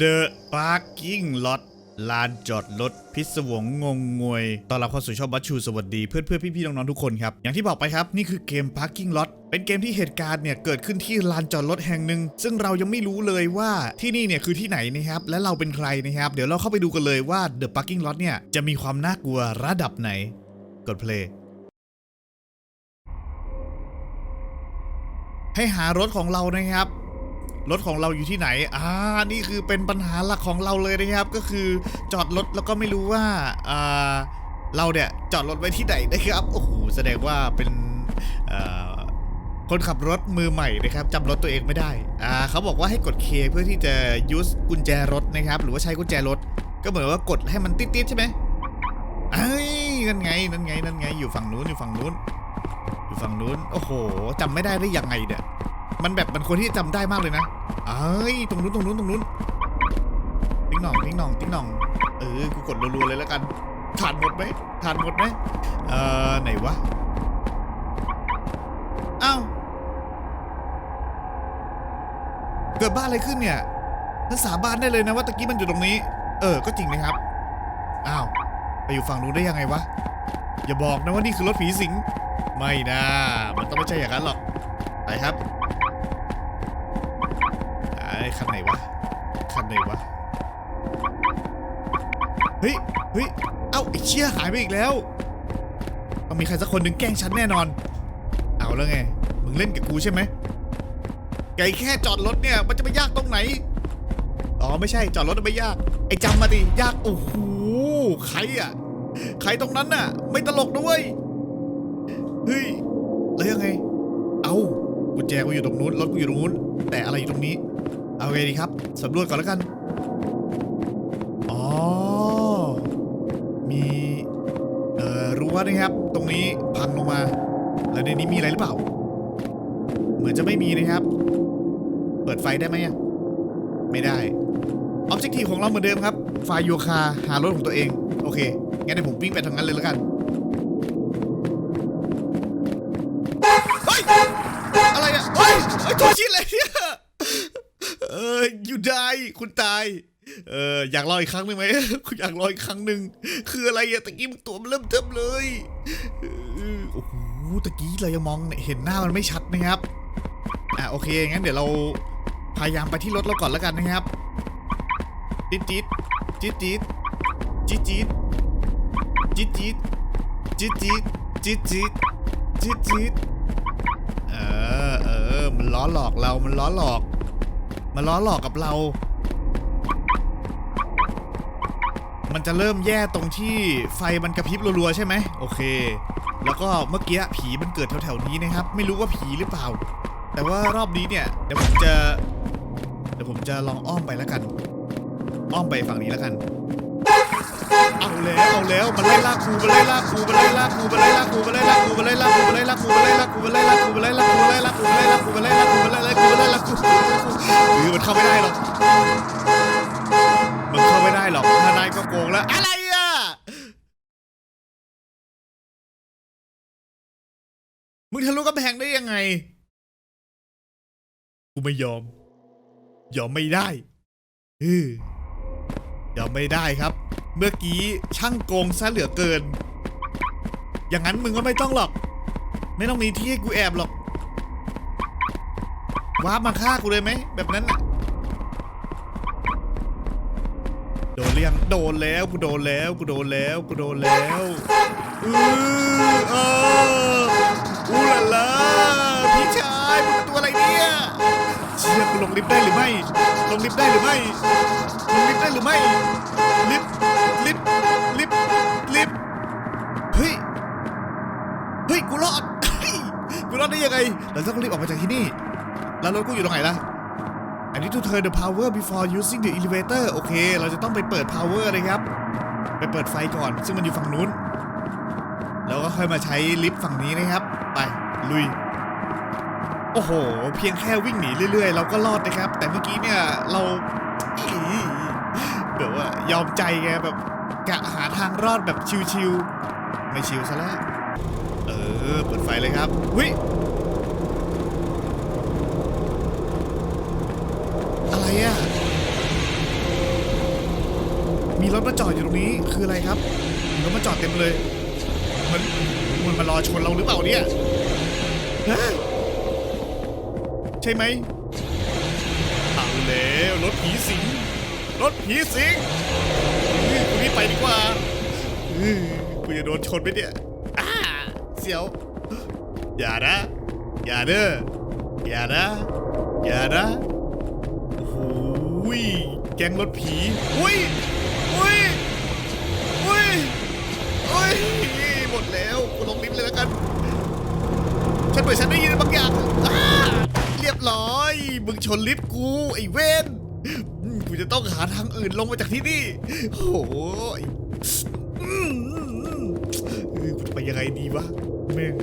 The Parking Lot ลานจอดรถพิศวงงงงวยตอนรับเข้าสู่ช่องบัชชูสวัสดีเพื่อนเพื่อนพี่พี่น้องๆทุกคนครับ อย่างที่บอกไปครับ นี่คือเกม Parking Lot เป็นเกมที่เหตุการณ์เนี่ยเกิดขึ้นที่ลานจอดรถแห่งหนึ่งซึ่งเรายังไม่รู้เลยว่าที่นี่เนี่ยคือที่ไหนนะครับและเราเป็นใครนะครับ เดี๋ยวเราเข้าไปดูกันเลยว่า The Parking Lot เนี่ยจะมีความน่ากลัวระดับไหน กด play ให้หารถของเรานะครับ รถของเราอยู่ที่ไหน อ่า นี่คือเป็นปัญหาหลักของเราเลยนะครับ ก็คือจอดรถแล้วก็ไม่รู้ว่า อ่า เราเนี่ยจอดรถไว้ที่ไหนนะครับ โอ้โห แสดงว่าเป็นคนขับรถมือใหม่นะครับจำรถตัวเองไม่ได้ อ่า เขาบอกว่าให้กด K เพื่อที่จะยูสกุญแจรถนะครับ หรือว่าใช้กุญแจรถ ก็เหมือนว่ากดให้มันติดๆใช่ไหมเอ้นั่นไง นั่นไง นั่นไง อยู่ฝั่งนู้น อยู่ฝั่งนู้น อยู่ฝั่งนู้น โอ้โหจำไม่ได้ได้ยังไงเนี่ย มันแบบมันคนที่จำได้มากเลยนะเอ้ยตรงนู้นตรงนู้นตรงนู้นติ๊งหน่องติ๊งหน่องติ๊งหน่องเออกูกดรัวๆเลยแล้วกันทานหมดไหมทานหมดไหมเอ่อไหนวะอ้าวเกิดบ้านอะไรขึ้นเนี่ยนั่นสาบานได้เลยนะว่าตะกี้มันอยู่ตรงนี้ เออ ก็จริงนะครับอ้าวไปอยู่ฝั่งนู้นได้ยังไงวะอย่าบอกนะว่านี่คือรถผีสิง ไม่นะมันต้องไม่ใช่อย่างนั้นหรอก ไปครับ ไอ้คันไหนวะ คันไหนวะ เฮ้ย เฮ้ย เอ้าไอ้เชี่ยหายไปอีกแล้ว ต้องมีใครสักคนหนึ่งแกล้งฉันแน่นอน เอาแล้วไง มึงเล่นกับกูใช่ไหมไก่แค่จอดรถเนี่ย มันจะไปยากตรงไหน อ๋อไม่ใช่จอดรถไม่ยาก ไอ้จำมาดิยากโอ้โหใครอะ ใครตรงนั้นน่ะ ไม่ตลกด้วย เฮ้ย แล้วยังไง เอากุญแจกูอยู่ตรงนู้นรถกูอยู่ตรงนู้น แต่อะไรอยู่ตรงนี้ เอาไงดีครับสำรวจก่อนแล้วกัน อ๋อ มีเอ่อรั้วนะครับ ตรงนี้พังลงมา แล้วในนี้มีอะไรหรือเปล่า เหมือนจะไม่มีนะครับ เปิดไฟได้ไหมไม่ได้ออบเจกตีของเราเหมือนเดิมครับไฟโยคาหารถของตัวเอง โอเค งั้นเดี๋ยวผมวิ่งไปทางนั้นเลยแล้วกันเฮ้ยอะไรอะเฮ้ยเฮ้ยตัวชิ้นอะไรเนี่ย เอออยู่ได้คุณตาย เอออยากรออีกครั้งหนึ่งไหมคุณอยากรออีกครั้งหนึ่งคืออะไรอะตะกี้มันตัวมันเริ่มเทิมเลยโอ้โหตะกี้เรายังมองเห็นหน้ามันไม่ชัดนะครับอะโอเคงั้นเดี๋ยวเราพยายามไปที่รถเราก่อนแล้วกันนะครับจี๊ดจี๊ดจี๊ดจี๊ดจี๊ดจี๊ดจี๊ดจี๊ดจี๊ดจี๊ดจี๊ดจี๊ดจี๊ดจี๊ดเออเออมันล้อหลอกเรา มันล้อหลอก มันล้อหลอกกับเรา มันจะเริ่มแย่ตรงที่ไฟมันกระพริบรัวๆใช่ไหมโอเค แล้วก็เมื่อกี้ผีมันเกิดแถวๆนี้นะครับ ไม่รู้ว่าผีหรือเปล่า แต่ว่ารอบนี้เนี่ยเดี๋ยวผมจะเดี๋ยวผมจะลองอ้อมไปแล้วกัน อ้อมไปฝั่งนี้แล้วกัน เอาแล้วเอาแล้วมันไล่ลากกูมันไล่ลากูมันไล่ลากูมันไล่ลากูมันไล่ลากูมันไล่ลากกูมันไล่ลากูมันไล่ลากกูมันไล่ลากูมันไล่ลากกูมันไล่ลากูมันไล่ลากูมาไล่ลากูมันไล่าไม่ได้หรอก มันเข้าไม่ได้หรอก ถ้าได้ก็โกงแล้ว อะไรอะ มึงทะลุกำแพงได้ยังไง กูไม่ยอม ยอมไม่ได้เออยอมไม่ได้ครับ เมื่อกี้ช่างโกงซะเหลือเกิน อย่างนั้นมึงก็ไม่ต้องหรอก ไม่ต้องมีที่ให้กูแอบหรอกว้าร์ปมาฆ่ากูเลยไหมแบบนั้นน่ะ โดนเรียงโดนแล้วกูโดนแล้วกูโดนแล้วกูโดนแล้วอือเอออูลาลาพี่ชายมึงเป็นตัวอะไรเนี่ยเชี่ยกูลงลิฟต์ได้หรือไม่ลงลิฟต์ได้หรือไม่ลงลิฟต์ได้หรือไม่ลิฟต์ลิฟต์ลิฟต์ลิฟต์เฮ้ยเฮ้ยกูรอดเฮ้ยกูรอดได้ยังไงเราต้องรีบออกมาจากที่นี่แล้วรถกูอยู่ตรงไหนล่ะ I need to turn the power before using the elevator โอเค เราจะต้องไปเปิด power นะครับ ไปเปิดไฟก่อน ซึ่งมันอยู่ฝั่งนู้น แล้วก็ค่อยมาใช้ลิฟต์ฝั่งนี้นะครับ ไป ลุย โอ้โห เพียงแค่วิ่งหนีเรื่อยๆ เราก็รอดนะครับ แต่เมื่อกี้เนี่ย เราอีแบบว่ายอมใจไงแบบกะหาทางรอดแบบชิวๆไม่ชิวซะแล้ว เออ เปิดไฟเลยครับวิอะไรอะ มี รถมาจอดอยู่ตรงนี้คืออะไรครับรถมาจอดเต็มเลยมันมันมารอชนเราหรือเปล่าเนี่ยใช่ไหมเอาแล้วรถผีสิงรถผีสิงเฮ้ยกูรีบไปดีกว่าเฮ้ยกูจะโดนชนไปเนี่ยเสียว อย่านะ อย่าเด้ออย่านะ อย่านะโอ้ยแกงรถผีอุ้ยอุ้ยอุ้ยอุ้ ยหมดแล้วกูลงลิฟต์เลยแล้วกัน ฉันเปิดฉันได้ยินบางอย่างอ้าเรียบร้อย มึงชนลิฟต์กูไอ้เวนกูจะต้องหาทางอื่นลงมาจากที่นี่โอ้โหยอือืมอืมเออกูจะไปยังไงดีวะแม่ง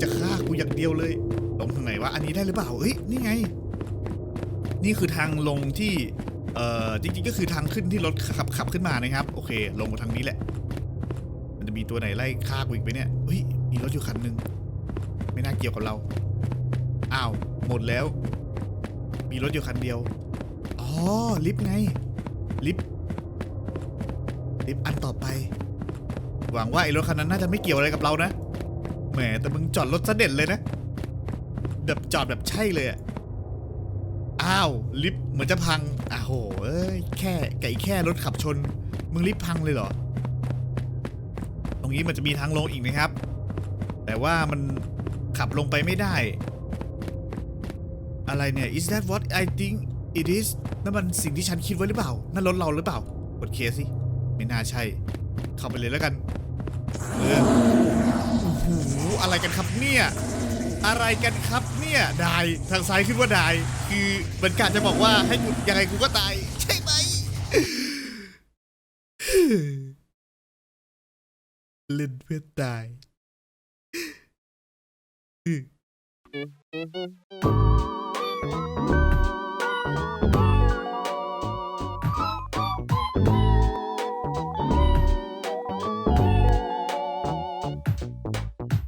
จะฆ่ากูอย่างเดียวเลย ลงทางไหนวะ อันนี้ได้หรือเปล่าเฮ้ย นี่ไง นี่คือทางลงที่ เอ่อ จริงๆ ก็คือทางขึ้นที่รถขับขับขึ้นมานะครับ โอเค ลงมาทางนี้แหละ ตัวไหนไล่ฆ่ากูอีกไหมเนี่ยเฮ้ยมีรถอยู่คันหนึ่งไม่น่าเกี่ยวกับเราอ้าวหมดแล้ว มีรถอยู่คันเดียวอ๋อลิฟต์ไงลิฟต์ลิฟต์อันต่อไป หวังว่าไอ้รถคันนั้นน่าจะไม่เกี่ยวอะไรกับเรานะแหมแต่มึงจอดรถซะเด่นเลยนะแบบจอดแบบใช่เลยอะอ้าวลิฟต์เหมือนจะพังอ้าวโหเอ้ยแค่ไก่แค่รถขับชน มึงลิฟต์พังเลยเหรอ ตรงนี้มันจะมีทางลงอีกนะครับ แต่ว่ามันขับลงไปไม่ได้ อะไรเนี่ย is that what I think it is นั่นมันสิ่งที่ฉันคิดไว้หรือเปล่า นั่นรถเราหรือเปล่ากดเคสสิไม่น่าใช่ เข้าไปเลยแล้วกันเออโอ้โหอะไรกันครับเนี่ยอะไรกันครับเนี่ยไดายทางซ้ายขึ้นว่าไดาย คือเหมันกะจะบอกว่าให้กูยังไงกูก็ตาย ใช่ไหม เล่นเพื่อตาย